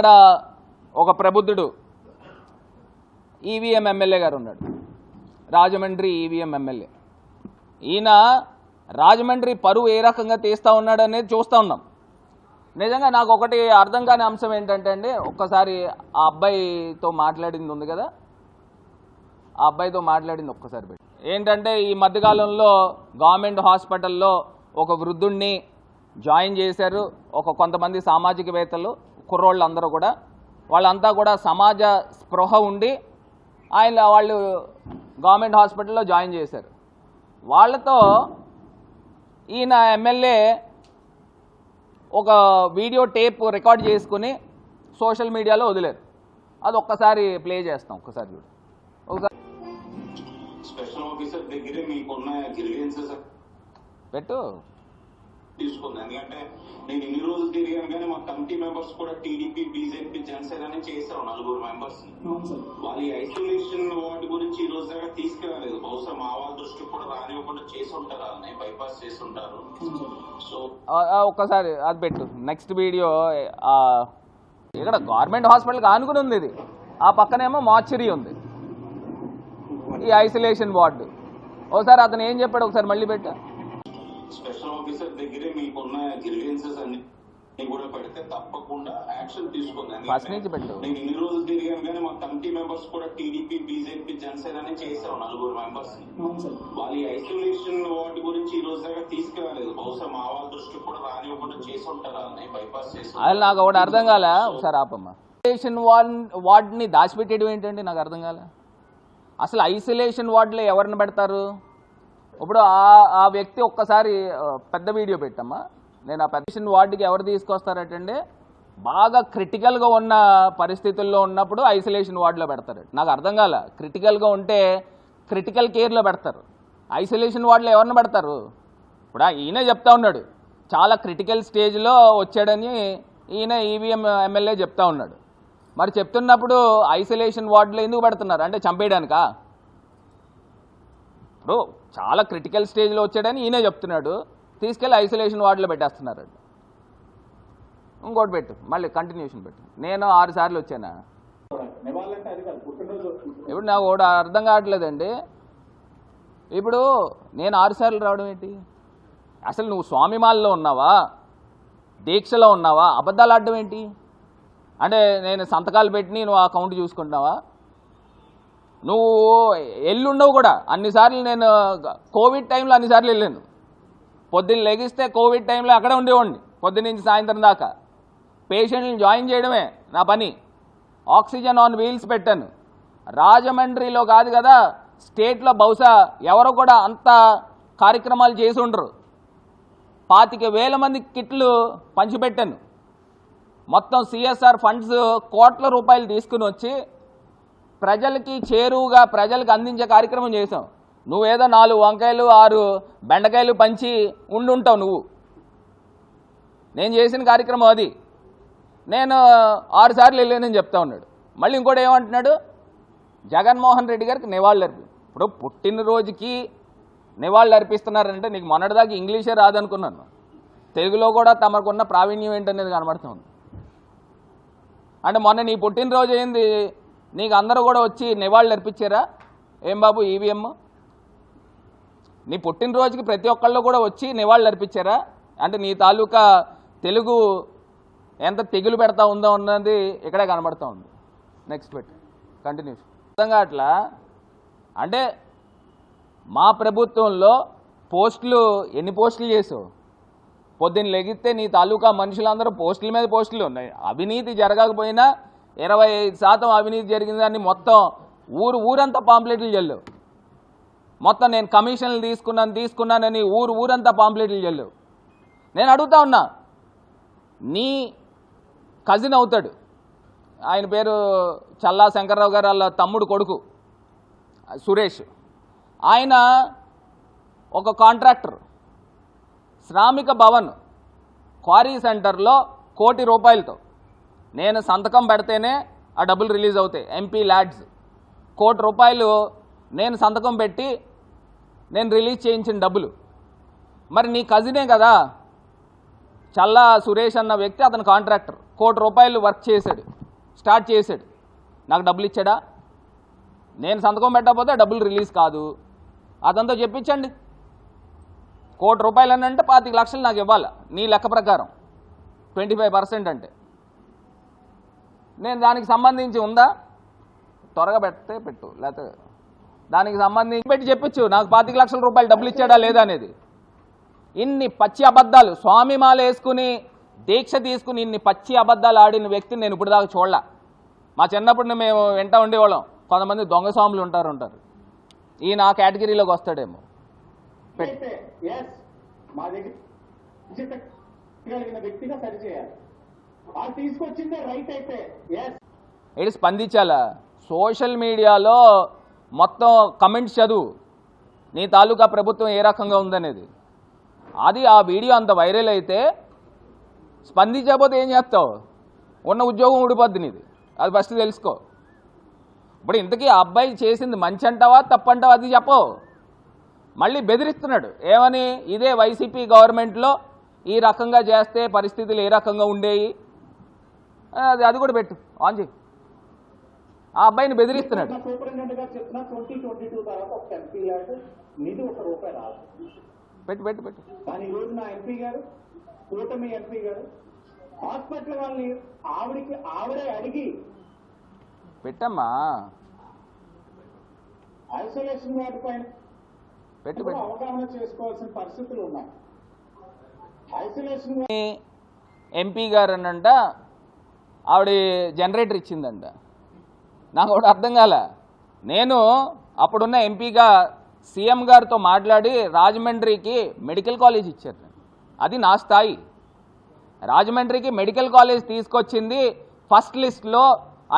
ఇక్కడ ఒక ప్రబుద్ధుడు EVM MLA గారు ఉన్నాడు. రాజమండ్రి ఈవీఎం ఎమ్మెల్యే ఈయన రాజమండ్రి పరువు ఏ రకంగా తీస్తూ ఉన్నాడు అనేది చూస్తూ ఉన్నాం. నిజంగా నాకు ఒకటి అర్థం కాని అంశం ఏంటంటే అండి ఒక్కసారి ఆ అబ్బాయితో మాట్లాడింది ఉంది కదా? ఆ అబ్బాయితో మాట్లాడింది ఒక్కసారి పెట్టి. ఏంటంటే ఈ మధ్యకాలంలో గవర్నమెంట్ హాస్పిటల్లో ఒక వృద్ధుణ్ణి జాయిన్ చేశారు ఒక కొంతమంది సామాజికవేత్తలు. కుర్రోళ్ళు అందరూ కూడా వాళ్ళంతా కూడా సమాజ స్పృహ ఉండి ఆయన వాళ్ళు గవర్నమెంట్ హాస్పిటల్లో జాయిన్ చేశారు. వాళ్ళతో ఈయన ఎమ్మెల్యే ఒక వీడియో టేప్ రికార్డ్ చేసుకుని సోషల్ మీడియాలో వదిలేరు. అది ఒక్కసారి ప్లే చేస్తాం ఒక్కసారి చూడు. ఒకసారి స్పెషల్ ఆఫీసర్ దగ్గరే మీకున్న గ్రీవియన్సెస్ పెట్టు. తీసుకుంది. ఎందుకంటే నేను ఇన్ని రోజులు తిరిగాను కానీ మా కమిటీ మెంబర్స్ కూడా టీడీపీ బీజేపీ జనసేన అని చేశారు నలుగురు మెంబర్స్. వాళ్ళ ఐసోలేషన్ వార్డు గురించి ఈ రోజు దాకా తీసుకురాలేదు బహుశా మా వాళ్ళ దృష్టికి కూడా రానివ్వకుండా చేసి ఉంటారు వాళ్ళని బైపాస్ చేసి ఉంటారు. సో ఒక్కసారి అది పెట్టు. నెక్స్ట్ వీడియో ఆ, ఇక్కడ గవర్నమెంట్ హాస్పిటల్కి ఆనుకుని ఉంది ఇది. ఆ పక్కనేమో మార్చరీ ఉంది. ఈ ఐసోలేషన్ వార్డు. ఒకసారి అతను ఏం చెప్పాడు? ఒకసారి మళ్ళీ పెట్టు. స్పెషల్ ఆఫీసర్ దగ్గరే మీకున్న గ్రీవియన్సెస్ అన్ని కూడా పెడితే తప్పకుండా యాక్షన్ పెట్టు నేను ఇన్ని రోజులు తిరిగాను కానీ మా కమిటీ మెంబర్స్ కూడా టీడీపీ బీజేపీ జనసేన అని చేశారు నలుగురు మెంబర్స్ వాళ్ళ ఐసోలేషన్ వార్డు గురించి ఈ రోజు దాకా తీసుకురాలేదు. బహుశా మా వాళ్ళ దృష్టికి కూడా రానివ్వకుండా చేసి ఉంటారు? బైపాస్ చేసి నాకు ఒకటి అర్థం కాలే. ఒకసారి ఆపమ్మా. ఐసోలేషన్ వార్డ్ వార్డ్ని దాచిపెట్టేయడం ఏంటండి? నాకు అర్థం కాలే. అసలు ఐసోలేషన్ వార్డులో ఎవరిని పెడతారు? ఇప్పుడు ఆ ఆ వ్యక్తి ఒక్కసారి పెద్ద వీడియో పెట్టమ్మా. నేను ఆ పెద్ద వార్డుకి ఎవరు తీసుకొస్తారటండి? బాగా క్రిటికల్గా ఉన్న పరిస్థితుల్లో ఉన్నప్పుడు ఐసోలేషన్ వార్డులో పెడతారు. నాకు అర్థం కాల. క్రిటికల్గా ఉంటే క్రిటికల్ కేర్లో పెడతారు. ఐసోలేషన్ వార్డులో ఎవరిని పెడతారు? ఇప్పుడు ఈయన ఈయనే చెప్తా ఉన్నాడు. చాలా క్రిటికల్ స్టేజ్లో వచ్చాడని ఈయన ఈవీఎం ఎమ్మెల్యే చెప్తా ఉన్నాడు. మరి చెప్తున్నప్పుడు ఐసోలేషన్ వార్డులో ఎందుకు పెడుతున్నారు? అంటే చంపేయడానికా? ఇప్పుడు చాలా క్రిటికల్ స్టేజ్లో వచ్చాడని ఈయనే చెప్తున్నాడు. తీసుకెళ్ళి ఐసోలేషన్ వార్డులో పెట్టేస్తున్నారు ఇంకోటి పెట్టు మళ్ళీ కంటిన్యూషన్ పెట్టు. నేను ఆరు సార్లు వచ్చానా? ఇప్పుడు నాకు కూడా అర్థం కావట్లేదండి. ఇప్పుడు నేను ఆరు సార్లు రావడం ఏంటి? అసలు నువ్వు స్వామిమాల్లో ఉన్నావా? దీక్షలో ఉన్నావా? అబద్ధాలు ఆడడం ఏంటి? అంటే నేను సంతకాలు పెట్టి నువ్వు ఆ అకౌంట్ చూసుకుంటున్నావా? నువ్వు ఎల్లుండవు కూడా. అన్నిసార్లు నేను కోవిడ్ టైంలో అన్నిసార్లు వెళ్ళాను. పొద్దున్న లెగిస్తే కోవిడ్ టైంలో అక్కడే ఉండేవాడిని పొద్దున్న నుంచి సాయంత్రం దాకా. పేషెంట్ని జాయిన్ చేయడమే నా పని. ఆక్సిజన్ ఆన్ వీల్స్ పెట్టాను. రాజమండ్రిలో కాదు కదా స్టేట్లో బహుశా ఎవరు కూడా అంత కార్యక్రమాలు చేసి ఉండరు. పాతిక వేల మంది కిట్లు పంచిపెట్టాను. మొత్తం సిఎస్ఆర్ ఫండ్స్ కోట్ల రూపాయలు తీసుకుని వచ్చి ప్రజలకి చేరువుగా ప్రజలకు అందించే కార్యక్రమం చేసాం నువ్వేదో నాలుగు వంకాయలు ఆరు బెండకాయలు పంచి ఉండుంటావు నువ్వు. నేను చేసిన కార్యక్రమం అది. నేను ఆరు సార్లు వెళ్ళానని చెప్తా ఉన్నాడు. మళ్ళీ ఇంకోటి ఏమంటున్నాడు? జగన్మోహన్ రెడ్డి గారికి నివాళులు అర్పి. ఇప్పుడు పుట్టినరోజుకి నివాళులు అర్పిస్తున్నారంటే నీకు మొన్నటిదాకా ఇంగ్లీషే రాదనుకున్నాను. తెలుగులో కూడా తమకున్న ప్రావీణ్యం ఏంటనేది కనబడుతుంది. అంటే మొన్న నీ పుట్టినరోజు అయింది నీకు అందరూ కూడా వచ్చి నివాళులు అర్పించారా? ఏం బాబు ఈవీఎం నీ పుట్టినరోజుకి ప్రతి ఒక్కళ్ళు కూడా వచ్చి నివాళులు అర్పించారా? అంటే నీ తాలూకా తెలుగు ఎంత తెగులు పెడతా ఉందో ఉన్నది ఇక్కడే కనబడతా ఉంది. నెక్స్ట్ పెట్టి కంటిన్యూస్ అర్థంగా అట్లా అంటే మా ప్రభుత్వంలో పోస్టులు ఎన్ని పోస్టులు చేసావు? పొద్దున్న లెగిస్తే నీ తాలూకా మనుషులందరూ పోస్టుల మీద పోస్టులు ఉన్నాయి. అవినీతి జరగకపోయినా ఇరవై ఐదు శాతం అవినీతి జరిగిందని మొత్తం ఊరు ఊరంతా పాంప్లెట్లు చెల్లు మొత్తం నేను కమిషన్లు తీసుకున్నాను తీసుకున్నానని ఊరు ఊరంతా పాంప్లెట్లు చెల్లు నేను అడుగుతా ఉన్నా నీ కజిన్ అవుతాడు. ఆయన పేరు చల్లా శంకర్రావు గారు వాళ్ళ తమ్ముడు కొడుకు సురేష్. ఆయన ఒక కాంట్రాక్టర్ శ్రామిక భవన్ క్వారీ సెంటర్లో కోటి రూపాయలతో. నేను సంతకం పెడితేనే ఆ డబ్బులు రిలీజ్ అవుతాయి. ఎంపీ ల్యాడ్స్ కోటి రూపాయలు నేను సంతకం పెట్టి నేను రిలీజ్ చేయించిన డబ్బులు. మరి నీ కజినే కదా. చల్లా సురేష్ అన్న వ్యక్తి అతను కాంట్రాక్టర్. కోటి రూపాయలు వర్క్ చేశాడు. స్టార్ట్ చేశాడు. నాకు డబ్బులు ఇచ్చాడా? నేను సంతకం పెట్టకపోతే డబ్బులు రిలీజ్ కాదు. అతనితో చెప్పించండి. కోటి రూపాయలు అని అంటే పాతిక లక్షలు నాకు ఇవ్వాలి. నీ లెక్క ప్రకారం. ట్వంటీ ఫైవ్ పర్సెంట్ అంటే. నేను దానికి సంబంధించి ఉందా? త్వరగా పెడితే పెట్టు లేకపోతే దానికి సంబంధించి పెట్టి చెప్పచ్చు. నాకు పాతిక లక్షల రూపాయలు డబ్బులు ఇచ్చాడా లేదా అనేది. ఇన్ని పచ్చి అబద్ధాలు స్వామి మాల వేసుకుని దీక్ష తీసుకుని ఇన్ని పచ్చి అబద్ధాలు ఆడిన వ్యక్తిని నేను ఇప్పుడు దాకా చూడలే. మా చిన్నప్పుడు మేము వెంట ఉండేవాళ్ళం. కొంతమంది దొంగ స్వాములు ఉంటారు ఉంటారు ఈ నా కేటగిరీలోకి వస్తాడేమో. పెట్- మా దగ్గర వ్యక్తిగా సరిచేయాలి తీసుకొచ్చిందే రైట్ అయితే. స్పందించాలా? సోషల్ మీడియాలో మొత్తం కమెంట్స్ చదువు. నీ తాలూకా ప్రభుత్వం ఏ రకంగా ఉందనేది. అది ఆ వీడియో అంత వైరల్ అయితే స్పందించకపోతే ఏం చేస్తావు? ఉన్న ఉద్యోగం ఊడిపోద్ది నీది. అది ఫస్ట్ తెలుసుకో. ఇప్పుడు ఇంతకీ ఆ అబ్బాయి చేసింది మంచి అంటావా తప్పంటావా అది చెప్పవు. మళ్ళీ బెదిరిస్తున్నాడు. ఏమని? ఇదే వైసీపీ గవర్నమెంట్లో ఈ రకంగా చేస్తే పరిస్థితులు ఏ రకంగా ఉండేవి అది అది కూడా పెట్టు. ఆన్ చేయి. ఆ అబ్బాయిని బెదిరిస్తున్నాడు. పెట్టు పెట్టు పెట్టు. ఎంపీ గారు కూటమి ఎంపీ గారు హాస్పిటల్ వాళ్ళని ఆవిడికి ఆవిడే అడిగి పెట్టమ్మా. ఐసోలేషన్ పెట్టు పెట్టు. అవగాహన చేసుకోవాల్సిన పరిస్థితులు ఉన్నాయి. ఐసోలేషన్ ఎంపీ గారు అనంట ఆవిడ జనరేటర్ ఇచ్చిందంట. నాకు ఒకటి అర్థం కాల. నేను అప్పుడున్న ఎంపీగా సీఎం గారితో మాట్లాడి రాజమండ్రికి మెడికల్ కాలేజ్ ఇచ్చారు అది నా స్థాయి. రాజమండ్రికి మెడికల్ కాలేజ్ తీసుకొచ్చింది ఫస్ట్ లిస్ట్లో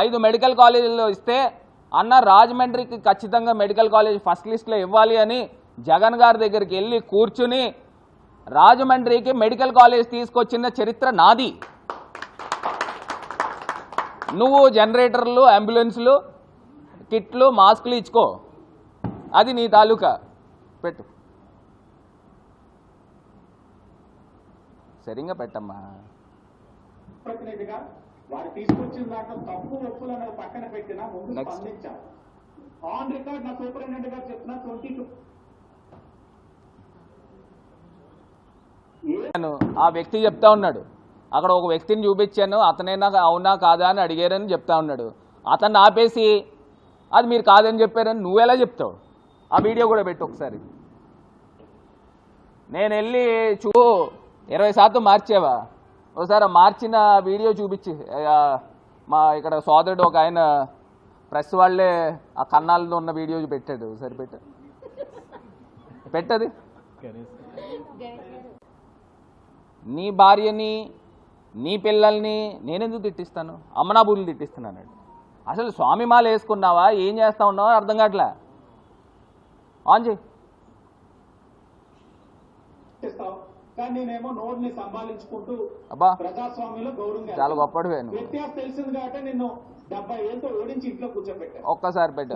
ఐదు మెడికల్ కాలేజీలో ఇస్తే అన్న రాజమండ్రికి ఖచ్చితంగా మెడికల్ కాలేజ్ ఫస్ట్ లిస్ట్లో ఇవ్వాలి అని జగన్ గారి దగ్గరికి వెళ్ళి కూర్చుని రాజమండ్రికి మెడికల్ కాలేజ్ తీసుకొచ్చిన చరిత్ర నాది. నువ్వు జనరేటర్లు అంబులెన్స్లు కిట్లు మాస్కులు ఇచ్చుకో. అది నీ తాలూకా. పెట్టు. సరిగ్గా పెట్టమ్మా. ప్రతినిధిగా వారు తీసుకొచ్చిన దాంట్లో తప్పు ఒప్పులు అనేది పక్కన పెట్టినా ముందు Next. స్పందించారు ఆన్ రికార్డ్ నా సూపరింటెండెంట్ గారు చెప్పిన ట్వంటీ టూ. నేను ఆ వ్యక్తి చెప్తా ఉన్నాడు. అక్కడ ఒక వ్యక్తిని చూపించాను అతనైనా అవునా కాదా అని అడిగారని చెప్తా ఉన్నాడు. అతన్ని ఆపేసి అది మీరు కాదని చెప్పారని నువ్వెలా చెప్తావు? ఆ వీడియో కూడా పెట్టు ఒకసారి. నేను వెళ్ళి చూ ఇరవై శాతం మార్చావా? ఒకసారి మార్చిన వీడియో చూపించి మా ఇక్కడ సోదరుడు ఒక ఆయన ప్రెస్ వాళ్ళే ఆ కన్నాలతో ఉన్న వీడియో పెట్టాడు. ఒకసారి పెట్టు. పెట్టది? నీ భార్యని నీ పిల్లల్ని నేనెందుకు తిట్టిస్తాను? అమ్మనాబుల్ని తిట్టిస్తున్నాను అసలు స్వామి మాల వేసుకున్నావా? ఏం చేస్తా ఉన్నావో అర్థం కావట్లే? ఆన్ చేయి. అబ్బా. చాలా కాబట్టి నిన్ను ఒక్కసారి పెట్టు.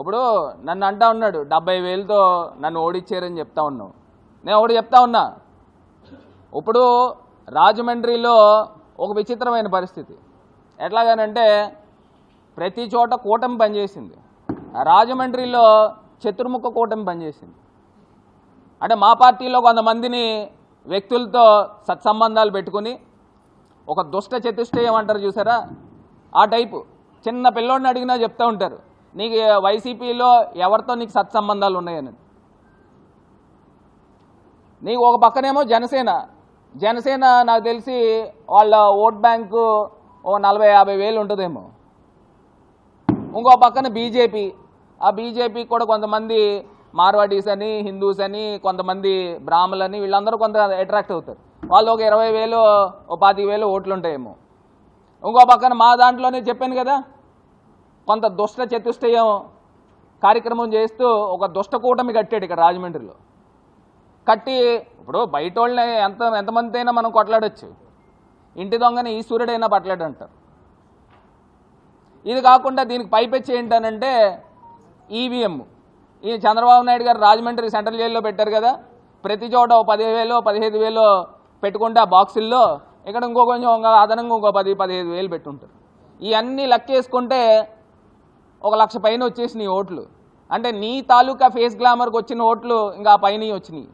ఇప్పుడు నన్ను అంటా ఉన్నాడు డెబ్బై వేలతో నన్ను ఓడిచ్చారని చెప్తా ఉన్నావు. నేను ఒకటి చెప్తా ఉన్నా. ఇప్పుడు రాజమండ్రిలో ఒక విచిత్రమైన పరిస్థితి. ఎట్లాగానంటే ప్రతి చోట కూటమి పనిచేసింది. రాజమండ్రిలో చతుర్ముఖ కూటమి పనిచేసింది. అంటే మా పార్టీలో కొంతమందిని వ్యక్తులతో సత్సంబంధాలు పెట్టుకుని ఒక దుష్ట చతుష్టయం అంటారు చూసారా? ఆ టైపు. చిన్న పిల్లోడిని అడిగినా చెప్తూ ఉంటారు నీకు వైసీపీలో ఎవరితో నీకు సత్సంబంధాలు ఉన్నాయని? నీకు ఒక పక్కనేమో జనసేన జనసేన నాకు తెలిసి వాళ్ళ ఓట్ బ్యాంకు ఓ నలభై యాభై వేలు ఉంటుందేమో. ఇంకో పక్కన బీజేపీ. ఆ బీజేపీ కూడా కొంతమంది మార్వాడీస్ అని హిందూస్ అని కొంతమంది బ్రాహ్మణులని వీళ్ళందరూ కొంత అట్రాక్ట్ అవుతారు. వాళ్ళు ఒక ఇరవై వేలు ఓ పాతిక వేలు ఓట్లు ఉంటాయేమో. ఇంకో పక్కన మా దాంట్లోనే చెప్పాను కదా కొంత దుష్ట చతుష్టయం కార్యక్రమం చేస్తూ ఒక దుష్ట కూటమి కట్టాడు ఇక్కడ రాజమండ్రిలో. కట్టి ఇప్పుడు బయట వాళ్ళని ఎంత ఎంతమంది అయినా మనం కొట్లాడొచ్చు. ఇంటి దొంగని ఈశ్వరుడైనా పట్లాడంటారు ఇది కాకుండా దీనికి పైపెచ్చి ఏంటనంటే ఈవీఎం. ఈ చంద్రబాబు నాయుడు గారు రాజమండ్రి సెంట్రల్ జైల్లో పెట్టారు కదా. ప్రతి చోట ఓ పదివేలు పదిహేను వేలు పెట్టుకుంటే ఆ బాక్సుల్లో ఇక్కడ ఇంకో కొంచెం అదనంగా ఇంకో పది పదిహేను వేలు పెట్టుంటారు. ఇవన్నీ లెక్కేసుకుంటే ఒక లక్ష పైన వచ్చేసి నీ ఓట్లు. అంటే నీ తాలూకా ఫేస్ గ్లామర్కి వచ్చిన ఓట్లు ఇంకా ఆ పైన వచ్చినాయి.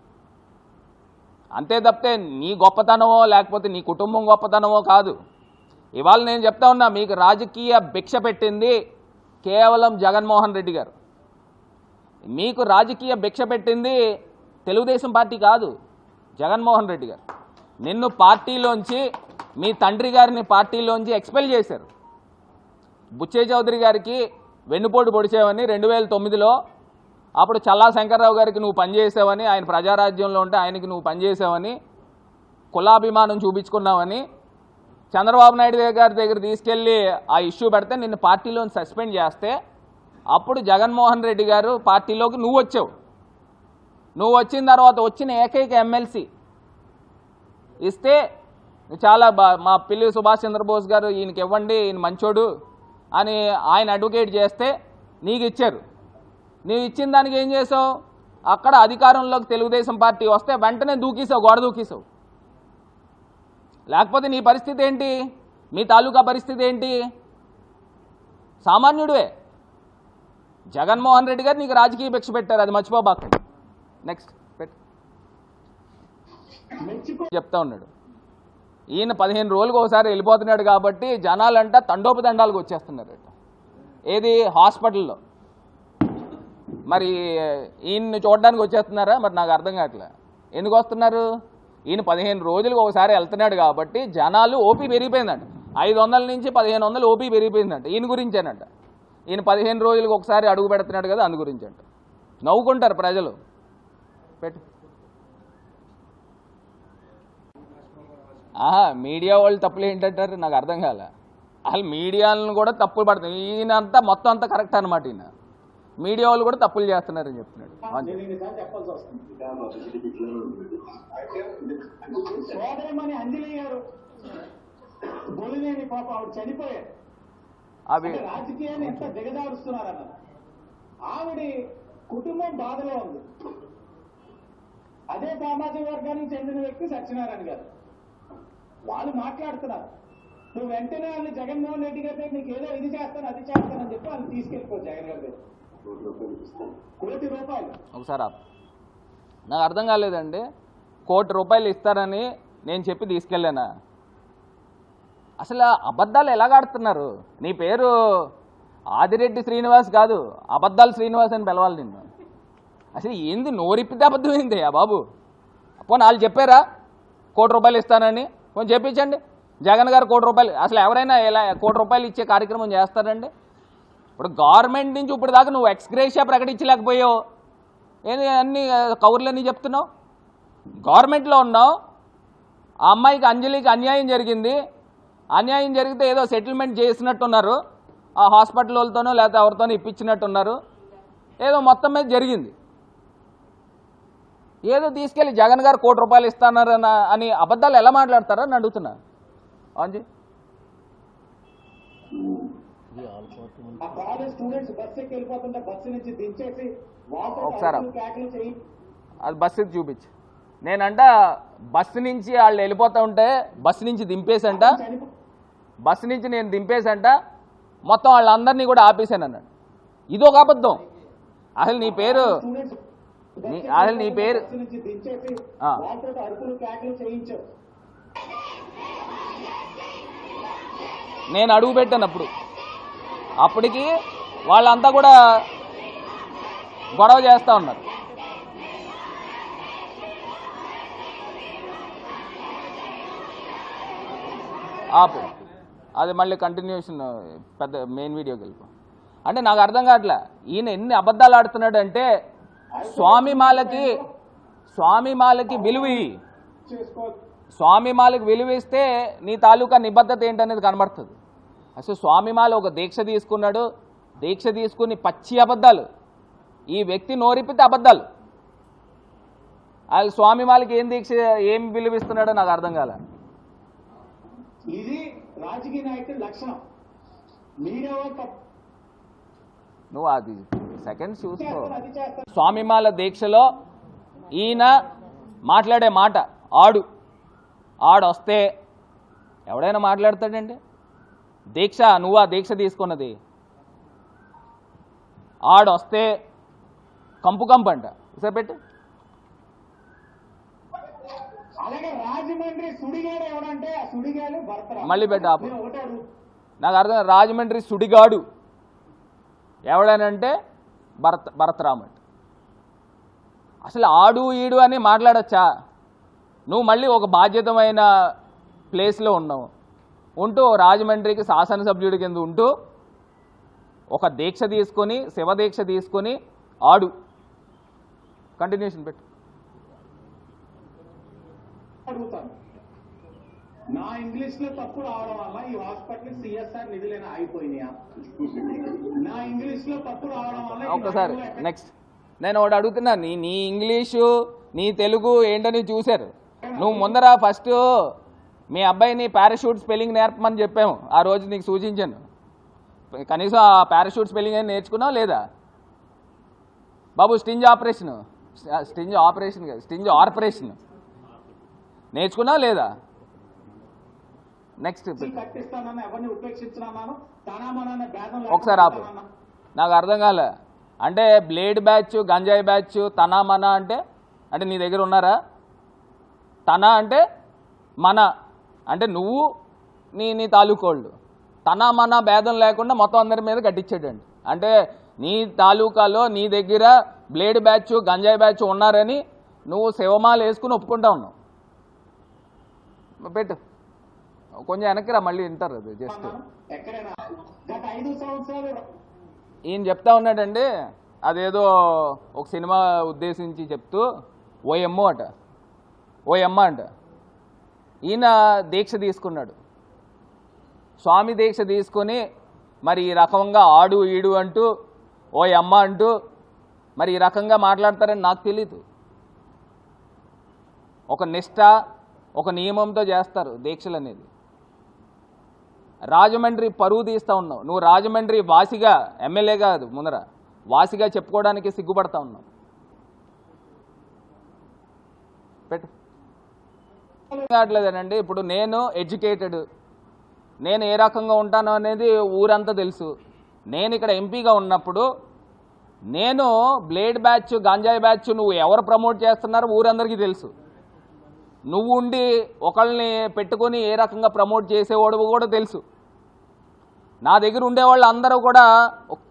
అంతే తప్పితే నీ గొప్పతనమో లేకపోతే నీ కుటుంబం గొప్పతనమో కాదు. ఇవాళ నేను చెప్తా ఉన్నా మీకు రాజకీయ భిక్ష పెట్టింది కేవలం జగన్మోహన్ రెడ్డి గారు. మీకు రాజకీయ భిక్ష పెట్టింది తెలుగుదేశం పార్టీ కాదు జగన్మోహన్ రెడ్డి గారు. నిన్ను పార్టీలోంచి మీ తండ్రి గారిని పార్టీలోంచి ఎక్స్పెల్ చేశారు. బుచ్చే చౌదరి గారికి వెన్నుపోటు పొడిచేవని రెండు వేల తొమ్మిదిలో అప్పుడు చల్లా శంకర్రావు గారికి నువ్వు పనిచేసావని ఆయన ప్రజారాజ్యంలో ఉంటే ఆయనకి నువ్వు పనిచేసావని కులాభిమానం చూపించుకున్నావని చంద్రబాబు నాయుడు గారి దగ్గర తీసుకెళ్ళి ఆ ఇష్యూ పెడితే నిన్ను పార్టీలోని సస్పెండ్ చేస్తే అప్పుడు జగన్మోహన్ రెడ్డి గారు పార్టీలోకి నువ్వు వచ్చావు. నువ్వు వచ్చిన తర్వాత వచ్చిన ఏకైక ఎమ్మెల్సీ. ఇస్తే చాలా బా మా పిల్లి సుభాష్ చంద్రబోస్ గారు ఈయనకి ఇవ్వండి ఈయన మంచోడు అని ఆయన అడ్వకేట్ చేస్తే నీకు ఇచ్చారు. నీవు ఇచ్చిన దానికి ఏం చేసావు? అక్కడ అధికారంలోకి తెలుగుదేశం పార్టీ వస్తే వెంటనే దూకేసావు గోడ దూకేసావు. లేకపోతే నీ పరిస్థితి ఏంటి? మీ తాలూకా పరిస్థితి ఏంటి? సామాన్యుడివే. జగన్మోహన్ రెడ్డి గారు నీకు రాజకీయ భిక్ష పెట్టారు అది మర్చిపోబాకండి నెక్స్ట్ పెట్ చెప్తా ఉన్నాడు. ఈయన పదిహేను రోజులకు ఒకసారి వెళ్ళిపోతున్నాడు కాబట్టి జనాలంట తండోపతండాలకు వచ్చేస్తున్నారట. ఏది? హాస్పిటల్లో. మరి ఈయన్ని చూడడానికి వచ్చేస్తున్నారా? మరి నాకు అర్థం కావట్లే. ఎందుకు వస్తున్నారు? ఈయన పదిహేను రోజులకు ఒకసారి వెళ్తున్నాడు కాబట్టి జనాలు ఓపీ పెరిగిపోయిందంట. ఐదు వందల నుంచి పదిహేను వందలు ఓపీ పెరిగిపోయిందంట. ఈయన గురించేనంట. ఈయన పదిహేను రోజులకు ఒకసారి అడుగు పెడుతున్నాడు కదా అందు గురించి అంట నవ్వుకుంటారు ప్రజలు. పెట్టు. ఆహా మీడియా వాళ్ళు తప్పులు ఏంటంటారు? నాకు అర్థం కాలే. అసలు మీడియాలను కూడా తప్పులు పడుతుంది ఈయన అంతా మొత్తం అంతా కరెక్ట్ అనమాట ఈయన. మీడియా వాళ్ళు కూడా తప్పులు చేస్తున్నారని చెప్తున్నాడు. అవి అంటే రాజకీయాన్ని ఎంత దిగజారుస్తున్నారన్న ఆవిడ కుటుంబం బాధలో ఉంది. అదే సామాజిక వర్గానికి చెందిన వ్యక్తి సత్యనారాయణ గారు. వాళ్ళు మాట్లాడుతున్నారు. నువ్వు వెంటనే వాళ్ళు జగన్మోహన్ రెడ్డి గారి దగ్గర నీకు ఏదో ఇది చేస్తాను అది చేస్తానని చెప్పి వాళ్ళు తీసుకెళ్ళిపో జగన్ గారి దగ్గర ఒకసారి నాకు అర్థం కాలేదండి. కోటి రూపాయలు ఇస్తారని నేను చెప్పి తీసుకెళ్ళానా? అసలు అబద్ధాలు ఎలాగాడుతున్నారు నీ పేరు ఆదిరెడ్డి శ్రీనివాస్ కాదు. అబద్ధాలు శ్రీనివాస్ అని పిలవాలి నిన్ను. అసలు ఏంది నోరిప్పితే అబద్ధం ఏంది ఆ బాబు? పోనీ వాళ్ళు చెప్పారా? కోటి రూపాయలు ఇస్తానని? కొంచెం చెప్పించండి. జగన్ గారు కోటి రూపాయలు అసలు ఎవరైనా ఎలా కోటి రూపాయలు ఇచ్చే కార్యక్రమం చేస్తారండి? ఇప్పుడు గవర్నమెంట్ నుంచి ఇప్పుడు దాకా నువ్వు ఎక్స్గ్రేషియా ప్రకటించలేకపోయావు. ఏంది అన్ని కవర్లన్నీ చెప్తున్నావు? గవర్నమెంట్లో ఉన్నావు. ఆ అమ్మాయికి అంజలికి అన్యాయం జరిగింది. అన్యాయం జరిగితే ఏదో సెటిల్మెంట్ చేసినట్టున్నారు. ఆ హాస్పిటల్ వాళ్ళతోనో లేకపోతే ఎవరితోనో ఇప్పించినట్టున్నారు. ఏదో మొత్తం మీద జరిగింది. ఏదో తీసుకెళ్ళి జగన్ గారు కోటి రూపాయలు ఇస్తానన్న అని అబద్ధాలు ఎలా మాట్లాడతారో అని అడుగుతున్నా. అంజీ ఆ కాలేజ్ స్టూడెంట్స్ బస్ ఎక్కి వెళ్ళిపోతుంటే బస్సు నుంచి దించేసి ఒకసారి అది బస్సు చూపించు. నేనంట బస్సు నుంచి వాళ్ళు వెళ్ళిపోతా ఉంటే బస్సు నుంచి దింపేసంట. బస్సు నుంచి నేను దింపేసంట. మొత్తం వాళ్ళందరినీ కూడా ఆపేశాను అన్నాడు. ఇది ఒక అబద్ధం. అసలు నీ పేరు అసలు నీ పేరు- నేను అడుగు పెట్టాను అప్పుడు. అప్పటికి వాళ్ళంతా కూడా గొడవ చేస్తూ ఉన్నారు. ఆపు. అది మళ్ళీ కంటిన్యూషన్ పెద్ద మెయిన్ వీడియోకి వెళ్ళిపో. అంటే నాకు అర్థం కావట్లే. ఈయన ఎన్ని అబద్ధాలు ఆడుతున్నాడు అంటే స్వామిమాలకి స్వామిమాలకి విలువ స్వామిమాలకు విలువిస్తే నీ తాలూకా నిబద్ధత ఏంటనేది కనబడుతుంది. అసలు స్వామిమాల ఒక దీక్ష తీసుకున్నాడు. దీక్ష తీసుకుని పచ్చి అబద్ధాలు. ఈ వ్యక్తి నోరిపితే అబద్ధాలు. వాళ్ళు స్వామిమాలకి ఏం దీక్ష ఏం విలువిస్తున్నాడో నాకు అర్థం కాలే. ఇది రాజకీయ నాయకుడి లక్షణం. నువ్వు అది సెకండ్ చూసుకో. స్వామిమాల దీక్షలో ఈయన మాట్లాడే మాట ఆడు. ఆడొస్తే ఎవడైనా మాట్లాడతాడండి? దీక్ష నువ్వు దీక్ష తీసుకున్నది? ఆడొస్తే కంపు కంపు అంట ఒకసారి పెట్టు. అలాగే రాజమండ్రి సుడిగాడు ఎవడంటే ఆ సుడిగాడు భర్త మళ్ళీ పెట్టు నాకు అర్థం. రాజమండ్రి సుడిగాడు ఎవడనంటే భరత్ భరతరామ్ అంట. అసలు ఆడు ఈడు అని మాట్లాడచ్చా? నువ్వు మళ్ళీ ఒక బాధ్యతమైన ప్లేస్లో ఉన్నావు. ఉంటూ రాజమండ్రికి శాసనసభ్యుడి కింద ఉంటూ ఒక దీక్ష తీసుకొని శివ దీక్ష తీసుకొని ఆడు. కంటిన్యూషన్ పెట్టు. నా ఇంగ్లీష్లో తప్పు రావడం వల్ల ఈ హాస్పిటల్ సిఎస్ఆర్ నిధులైనా ఆగిపోయినాయా నా ఇంగ్లీష్లో తప్పు రావడం వల్ల ఎక్కడ- నెక్స్ట్ నేను ఒకటి అడుగుతున్నా నీ నీ ఇంగ్లీషు నీ తెలుగు ఏంటని చూశారు. నువ్వు ముందర ఫస్ట్ మీ అబ్బాయిని పారాషూట్ స్పెల్లింగ్ నేర్పమని చెప్పాము. ఆ రోజు నీకు సూచించాను. కనీసం ఆ పారాషూట్ స్పెల్లింగ్ అని నేర్చుకున్నావు లేదా? బాబు స్టింజ్ ఆపరేషన్. స్టింజ్ ఆపరేషన్ కాదు స్టింజ్ ఆపరేషన్ నేర్చుకున్నావు లేదా? నెక్స్ట్. ఒకసారి ఆపు. నాకు అర్థం కాలే. అంటే బ్లేడ్ బ్యాచ్ గంజాయి బ్యాచ్ తన మన అంటే అంటే నీ దగ్గర ఉన్నారా? తన అంటే మన. అంటే నువ్వు నీ నీ తాలూకోళ్ళు. తన మన భేదం లేకుండా మొత్తం అందరి మీద కట్టించాడండి. అంటే నీ తాలూకాలో నీ దగ్గర బ్లేడ్ బ్యాచ్ గంజాయి బ్యాచ్ ఉన్నారని నువ్వు శివమాలు వేసుకుని ఒప్పుకుంటా ఉన్నావు. పెట్టు. కొంచెం వెనక్కి రా మళ్ళీ వింటారు అది జస్ట్. ఈయన చెప్తా ఉన్నాడండి అదేదో ఒక సినిమా ఉద్దేశించి చెప్తూ ఓఎమ్మో అట. ఓఎమ్మ అంట. ఈయన దీక్ష తీసుకున్నాడు. స్వామి దీక్ష తీసుకొని మరి ఈ రకంగా ఆడు ఈడు అంటూ ఓ అమ్మ అంటూ మరి ఈ రకంగా మాట్లాడతారని నాకు తెలీదు. ఒక నిష్ట ఒక నియమంతో చేస్తారు దీక్షలు అనేది రాజమండ్రి పరువు తీస్తా ఉన్నావు. నువ్వు రాజమండ్రి వాసిగా ఎమ్మెల్యే కాదు ముందర వాసిగా చెప్పుకోవడానికి సిగ్గుపడతా ఉన్నావు. పెట్టు. కావట్లేదనండి. ఇప్పుడు నేను ఎడ్యుకేటెడ్. నేను ఏ రకంగా ఉంటాను అనేది ఊరంతా తెలుసు. నేను ఇక్కడ ఎంపీగా ఉన్నప్పుడు నేను బ్లేడ్ బ్యాచ్ గాంజాయి బ్యాచ్ నువ్వు ఎవరు ప్రమోట్ చేస్తున్నారో ఊరందరికీ తెలుసు. నువ్వు ఉండి ఒకళ్ళని పెట్టుకొని ఏ రకంగా ప్రమోట్ చేసేవాడు కూడా తెలుసు. నా దగ్గర ఉండేవాళ్ళు అందరూ కూడా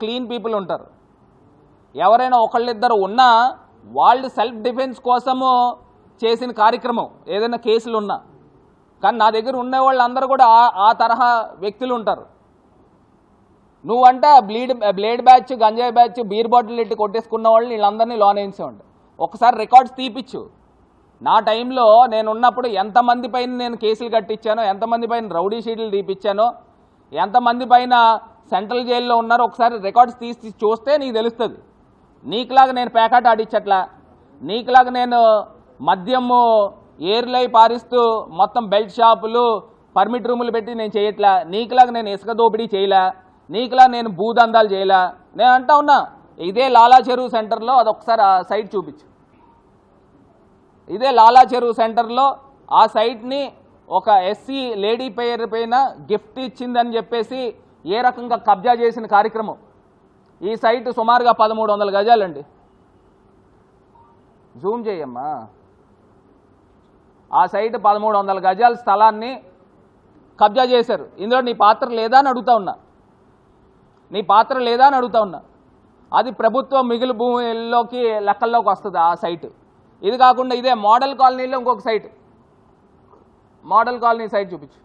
క్లీన్ పీపుల్ ఉంటారు. ఎవరైనా ఒకళ్ళిద్దరు ఉన్నా వాళ్ళు సెల్ఫ్ డిఫెన్స్ కోసము చేసిన కార్యక్రమం ఏదైనా కేసులు ఉన్నా కానీ నా దగ్గర ఉండే వాళ్ళందరూ కూడా ఆ- తరహా వ్యక్తులు ఉంటారు. నువ్వంటే బ్లీడ్ బ్లేడ్ బ్యాచ్ గంజాయి బ్యాచ్ బీర్ బాటిల్ ఇట్టి కొట్టేసుకున్న వాళ్ళు వీళ్ళందరినీ లోన్ వేయించేవాడు ఒకసారి రికార్డ్స్ తీపిచ్చు. నా టైంలో నేను ఉన్నప్పుడు ఎంతమంది పైన నేను కేసులు కట్టించానో ఎంతమంది పైన రౌడీ షీట్లు తీపిచ్చానో ఎంతమంది పైన సెంట్రల్ జైల్లో ఉన్నారో ఒకసారి రికార్డ్స్ తీసి చూస్తే నీకు తెలుస్తుంది. నీకులాగా నేను పేకాట ఆడించట్లా నీకులాగా నేను మద్యము ఏర్లై పారిస్తూ మొత్తం బెల్ట్ షాపులు పర్మిట్ రూములు పెట్టి నేను చేయట్లా. నీకులాగా నేను ఇసుక దోపిడీ చేయలే. నీకులా నేను భూదందాలు చేయలే. నేను అంటా ఉన్నా ఇదే లాలా చెరువు సెంటర్లో అదొకసారి ఆ సైట్ చూపించు. ఇదే లాలా చెరువు సెంటర్లో ఆ సైట్ని ఒక ఎస్సీ లేడీ పేరు పైన గిఫ్ట్ ఇచ్చిందని చెప్పేసి ఏ రకంగా కబ్జా చేసిన కార్యక్రమం. ఈ సైట్ సుమారుగా పదమూడు వందల గజాలండి. జూమ్ చేయమ్మా. ఆ సైట్ పదమూడు వందల గజాల స్థలాన్ని కబ్జా చేశారు. ఇందులో నీ పాత్ర లేదా అని అడుగుతా ఉన్నా. నీ పాత్ర లేదా అని అడుగుతా ఉన్నా. అది ప్రభుత్వ మిగులు భూమిలోకి లెక్కల్లోకి వస్తుంది ఆ సైట్. ఇది కాకుండా ఇదే మోడల్ కాలనీలో ఇంకొక సైట్. మోడల్ కాలనీ సైట్ చూపించు.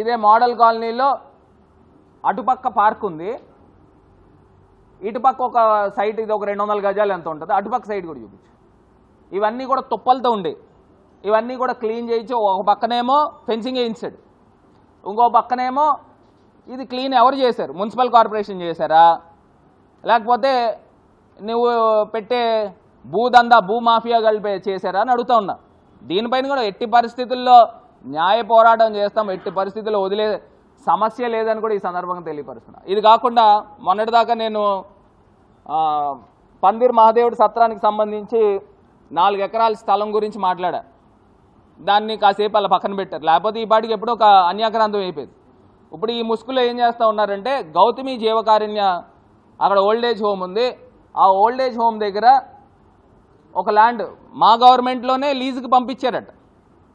ఇదే మోడల్ కాలనీలో అటుపక్క పార్క్ ఉంది. ఇటుపక్క ఒక సైట్ ఇది ఒక రెండు వందల గజాలు ఎంత ఉంటుంది అటుపక్క సైట్ కూడా చూపించు. ఇవన్నీ కూడా తుప్పలతో ఉండే. ఇవన్నీ కూడా క్లీన్ చేయించి ఒక పక్కనేమో ఫెన్సింగ్ వేయించాడు. ఇంకో పక్కనేమో ఇది క్లీన్ ఎవరు చేశారు? మున్సిపల్ కార్పొరేషన్ చేశారా? లేకపోతే నువ్వు పెట్టే భూదందా భూమాఫియా కలిపి చేశారా అని అడుగుతా ఉన్నా. దీనిపైన కూడా ఎట్టి పరిస్థితుల్లో న్యాయ పోరాటం చేస్తాం ఎట్టి పరిస్థితుల్లో వదిలే సమస్య లేదని కూడా ఈ సందర్భంగా తెలియపరుస్తున్నా. ఇది కాకుండా మొన్నటిదాకా నేను పందిర్ మహాదేవుడి సత్రానికి సంబంధించి నాలుగు ఎకరాల స్థలం గురించి మాట్లాడా. దాన్ని కాసేపు అలా పక్కన పెట్టారు. లేకపోతే ఈ పాటికి ఎప్పుడో ఒక అన్యాక్రాంతం అయిపోయింది. ఇప్పుడు ఈ ముసుగులో ఏం చేస్తూ ఉన్నారంటే గౌతమి జీవకారుణ్య అక్కడ ఓల్డ్ ఏజ్ హోమ్ ఉంది. ఆ ఓల్డ్ ఏజ్ హోమ్ దగ్గర ఒక ల్యాండ్ మా గవర్నమెంట్లోనే లీజుకి పంపించారట.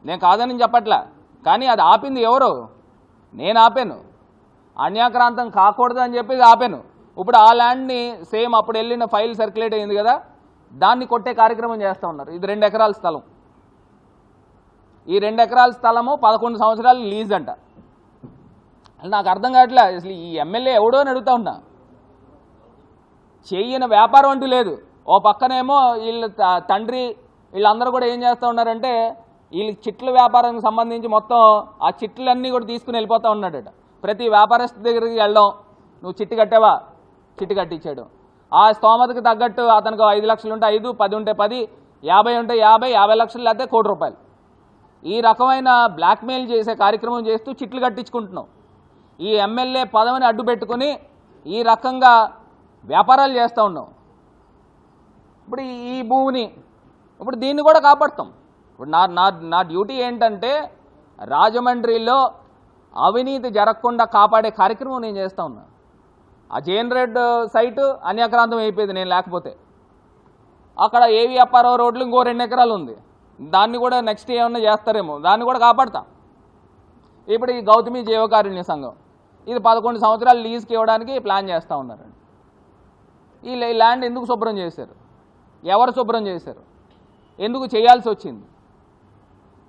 నేను కాదని చెప్పట్లా. కానీ అది ఆపింది ఎవరు? నేను ఆపాను. అన్యాక్రాంతం కాకూడదు అని చెప్పి ఆపాను. ఇప్పుడు ఆ ల్యాండ్ని సేమ్ అప్పుడు వెళ్ళిన ఫైల్ సర్క్యులేట్ అయింది కదా దాన్ని కొట్టే కార్యక్రమం చేస్తూ ఉన్నారు. ఇది రెండు ఎకరాల స్థలం. ఈ రెండు ఎకరాల స్థలము పదకొండు సంవత్సరాలు లీజ్ అంట. నాకు అర్థం కావట్లే అసలు ఈ ఎమ్మెల్యే ఎవడో అని అడుగుతా ఉన్నా. చెయ్యని వ్యాపారం అంటూ లేదు. ఓ పక్కనేమో వీళ్ళ తండ్రి వీళ్ళందరూ కూడా ఏం చేస్తూ ఉన్నారంటే వీళ్ళకి చిట్ల వ్యాపారానికి సంబంధించి మొత్తం ఆ చిట్లన్నీ కూడా తీసుకుని వెళ్ళిపోతూ ఉన్నాడట. ప్రతి వ్యాపారస్తు దగ్గరికి వెళ్ళడం నువ్వు చిట్టు కట్టావా? చిట్టు కట్టించాడు. ఆ స్తోమతకు తగ్గట్టు అతనికి ఐదు లక్షలు ఉంటే ఐదు పది ఉంటే పది యాభై ఉంటే యాభై యాభై లక్షలు లేకపోతే కోటి రూపాయలు. ఈ రకమైన బ్లాక్మెయిల్ చేసే కార్యక్రమం చేస్తూ చిట్లు కట్టించుకుంటున్నాం. ఈ ఎమ్మెల్యే పదవిని అడ్డు పెట్టుకుని ఈ రకంగా వ్యాపారాలు చేస్తూ ఉన్నాం. ఇప్పుడు ఈ- ఈ భూమిని ఇప్పుడు దీన్ని కూడా కాపాడుతాం. ఇప్పుడు నా నా నా డ్యూటీ ఏంటంటే రాజమండ్రిలో అవినీతి జరగకుండా కాపాడే కార్యక్రమం నేను చేస్తూ ఉన్నా. ఆ జైన్ రెడ్ సైటు అన్యాక్రాంతం అయిపోయింది నేను లేకపోతే. అక్కడ ఏవి అప్పారావు రోడ్లు ఇంకో రెండు ఎకరాలు ఉంది. దాన్ని కూడా నెక్స్ట్ ఏమన్నా చేస్తారేమో. దాన్ని కూడా కాపాడతాం. ఇప్పుడు ఈ గౌతమి జీవకారుణ్య సంఘం. ఇది పదకొండు సంవత్సరాలు లీజ్కి ఇవ్వడానికి ప్లాన్ చేస్తూ ఉన్నారండి ఈ ల్యాండ్ ఎందుకు శుభ్రం చేశారు? ఎవరు శుభ్రం చేశారు? ఎందుకు చేయాల్సి వచ్చింది?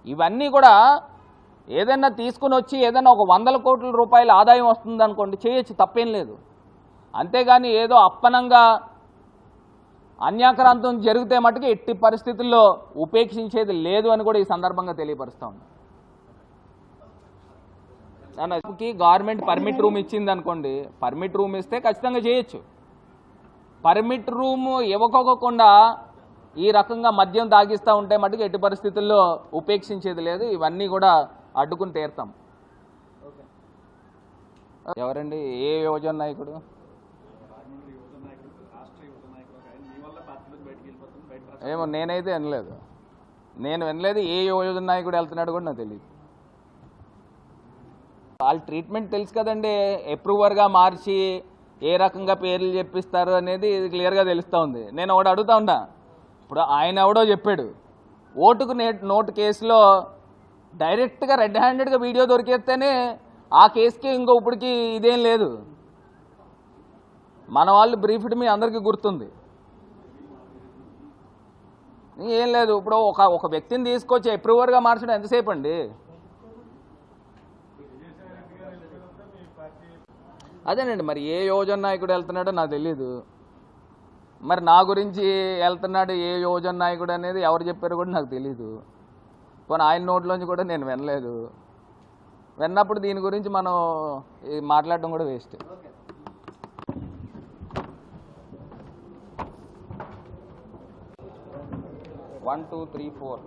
ఇవన్నీ కూడా ఏదైనా తీసుకుని వచ్చి ఏదైనా ఒక వందల కోట్ల రూపాయల ఆదాయం వస్తుంది అనుకోండి చేయొచ్చు తప్పేం లేదు. అంతేగాని ఏదో అప్పనంగా అన్యాక్రాంతం జరిగితే మటుకు ఎట్టి పరిస్థితుల్లో ఉపేక్షించేది లేదు అని కూడా ఈ సందర్భంగా తెలియపరుస్తా ఉన్నాకి గవర్నమెంట్ పర్మిట్ రూమ్ ఇచ్చింది అనుకోండి పర్మిట్ రూమ్ ఇస్తే ఖచ్చితంగా చేయొచ్చు. పర్మిట్ రూమ్ ఇవ్వకోకుండా ఈ రకంగా మద్యం తాగిస్తూ ఉంటే మటుకు ఎట్టి పరిస్థితుల్లో ఉపేక్షించేది లేదు. ఇవన్నీ కూడా అడ్డుకుని తీరుతాం. ఎవరండి? ఏ యువజన నాయకుడు? ఏమో నేనైతే వినలేదు. నేను వినలేదు ఏ యువజన నాయకుడు వెళ్తున్నాడు కూడా నాకు తెలియదు వాళ్ళ ట్రీట్మెంట్ తెలుసు కదండి అప్రూవర్గా మార్చి ఏ రకంగా పేర్లు చెప్పిస్తారు అనేది క్లియర్గా తెలుస్తూ ఉంది. నేను ఒకటి అడుగుతా ఉన్నా. ఇప్పుడు ఆయన ఎవడో చెప్పాడు ఓటుకు నే నోటు కేసులో డైరెక్ట్గా రెడ్ హ్యాండెడ్గా వీడియో దొరికేస్తేనే ఆ కేసుకి ఇంకో ఇప్పటికి ఇదేం లేదు. మన వాళ్ళు బ్రీఫ్డ్ మీ అందరికీ గుర్తుంది. ఏం లేదు ఇప్పుడు ఒక ఒక వ్యక్తిని తీసుకొచ్చి అప్రూవర్గా మార్చడం ఎంతసేపు అండి? అదేనండి మరి ఏ యోజన నాయకుడు వెళ్తున్నాడో నాకు తెలియదు మరి నా గురించి వెళ్తున్నాడు ఏ యోజన నాయకుడు అనేది ఎవరు చెప్పారో కూడా నాకు తెలియదు పోనీ ఆయన నోట్లోంచి కూడా నేను వినలేదు. విన్నప్పుడు దీని గురించి మనం ఈ మాట్లాడడం కూడా waste. One two three four